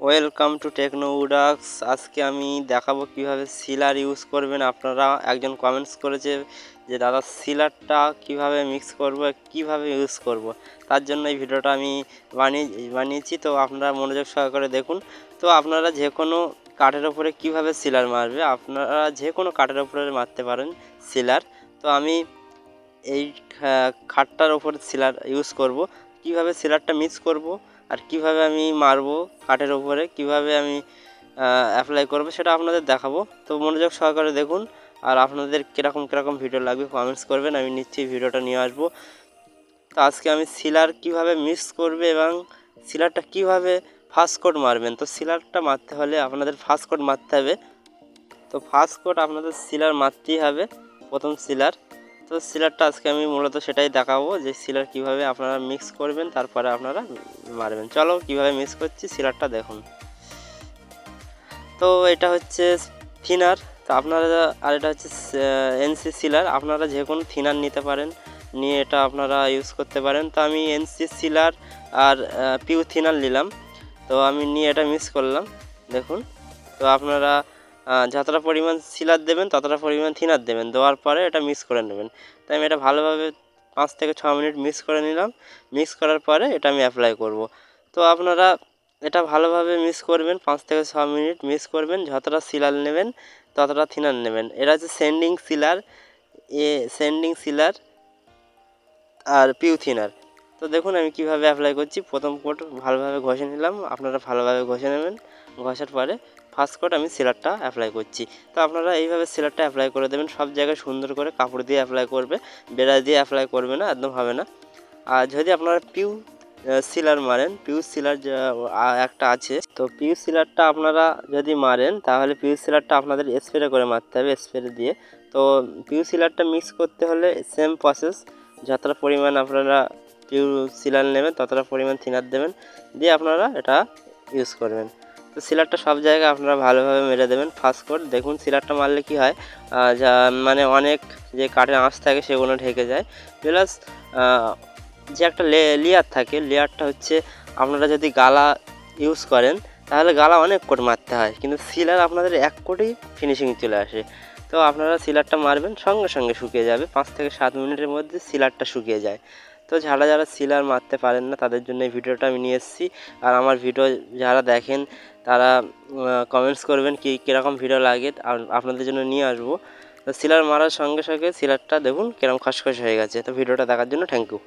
Welcome to techno উডাক্স আজকে আমি দেখাবো কীভাবে সিলার ইউজ করবেন। আপনারা একজন কমেন্টস করেছে যে, দাদা সিলারটা কীভাবে মিক্স করব, কীভাবে ইউজ করব? তার জন্য এই ভিডিওটা আমি বানিয়ে, বানিয়েছি। তো আপনারা মনোযোগ সহকারে দেখুন। তো আপনারা যে কোনো কাঠের ওপরে কীভাবে সিলার মারবে, আপনারা যে কোনো কাঠের ওপরে মারতে পারেন সিলার তো আমি এই খাটটার ওপর সিলার ইউজ করব। কীভাবে সিলারটা মিক্স করব আর কীভাবে আমি মারবো কাঠের ওপরে কীভাবে আমি অ্যাপ্লাই করব সেটা আপনাদের দেখাবো। তো মনোযোগ সহকারে দেখুন আর আপনাদের কীরকম কীরকম ভিডিও লাগবে কমেন্টস করবেন, আমি নিশ্চয়ই ভিডিওটা নিয়ে আসব। তো আজকে আমি সিলার কীভাবে মিক্স করবে এবং সিলারটা কীভাবে ফার্স্ট কোড মারবেন? তো সিলারটা মারতে হলে আপনাদের ফার্স্ট কোড মারতে হবে। তো ফার্স্ট কোড আপনাদের সিলার মারতেই হবে, প্রথম সিলার তো সিলারটা আজকে আমি মূলত সেটাই দেখাবো যে সিলার কীভাবে আপনারা মিক্স করবেন, তারপরে আপনারা মারবেন। চলো কীভাবে মিক্স করছি সিলারটা দেখুন। তো এটা হচ্ছে থিনার, তো আপনারা, আর এটা হচ্ছে এনসি সিলার, আপনারা যে কোনো থিনার নিতে পারেন, নিয়ে এটা আপনারা ইউজ করতে পারেন। তো আমি এনসি সিলার আর পিউ থিনার নিলাম। তো আমি নিয়ে এটা মিক্স করলাম, দেখুন। তো আপনারা যতটা পরিমাণ সিলার দেবেন, ততটা পরিমাণ থিনার দেবেন। দেওয়ার পরে এটা মিক্স করে নেবেন। তাই আমি এটা ভালোভাবে পাঁচ থেকে ছ মিনিট মিক্স করে নিলাম। মিক্স করার পরে এটা আমি অ্যাপ্লাই করব। তো আপনারা এটা ভালোভাবে মিক্স করবেন, পাঁচ থেকে ছ মিনিট মিক্স করবেন। যতটা সিলার নেবেন, ততটা থিনার নেবেন। এটা হচ্ছে সেন্ডিং সিলার এ সেন্ডিং সিলার আর পিউ থিনার তো দেখুন আমি কীভাবে অ্যাপ্লাই করছি। প্রথম কোট ভালোভাবে ঘষে নিলাম। আপনারা ভালোভাবে ঘষে নেবেন। ঘষার পরে ফার্স্ট কোট আমি সিলারটা অ্যাপ্লাই করছি। তো আপনারা এইভাবে সিলারটা অ্যাপ্লাই করে দেবেন। সব জায়গায় সুন্দর করে কাপড় দিয়ে অ্যাপ্লাই করবে। বেড়া দিয়ে অ্যাপ্লাই করবে না, একদম হবে না। আর যদি আপনারা পিউ সিলার মারেন পিউ সিলার একটা আছে। তো পিউ সিলারটা আপনারা যদি মারেন, তাহলে পিউ সিলারটা আপনাদের স্প্রে করে মারতে হবে স্প্রে দিয়ে। তো পিউ সিলারটা মিক্স করতে হলে সেম প্রসেস যতটা পরিমাণ আপনারা পিউ সিলার নেবেন, ততটা পরিমাণ থিনার দেবেন। দিয়ে আপনারা এটা ইউজ করবেন। তো সিলারটা সব জায়গায় আপনারা ভালোভাবে মেরে দেবেন ফার্স্ট কোট দেখুন সিলারটা মারলে কি হয় যা মানে অনেক যে কাঠের আঁশ থাকে সেগুলো ঢেকে যায়। প্লাস যে একটা লেয়ার থাকে লেয়ারটা হচ্ছে আপনারা যদি গালা ইউজ করেন, তাহলে গালা অনেক কোট মারতে হয়। কিন্তু সিলার আপনাদের এক কোটেই ফিনিশিং চলে আসে। তো আপনারা সিলারটা মারবেন, সঙ্গে সঙ্গে শুকিয়ে যাবে। পাঁচ থেকে সাত মিনিটের মধ্যে সিলারটা শুকিয়ে যায়। তো যারা যারা সিলার মারতে পারেন না, তাদের জন্য এই ভিডিওটা আমি নিয়ে এসেছি। আর আমার ভিডিও যারা দেখেন, তারা কমেন্টস করবেন কী, কীরকম ভিডিও লাগে আপনাদের জন্য নিয়ে আসব। তো সিলার মারার সঙ্গে সঙ্গে সিলারটা দেখুন কীরকম খসখস হয়ে গেছে। তো ভিডিওটা দেখার জন্য থ্যাংক ইউ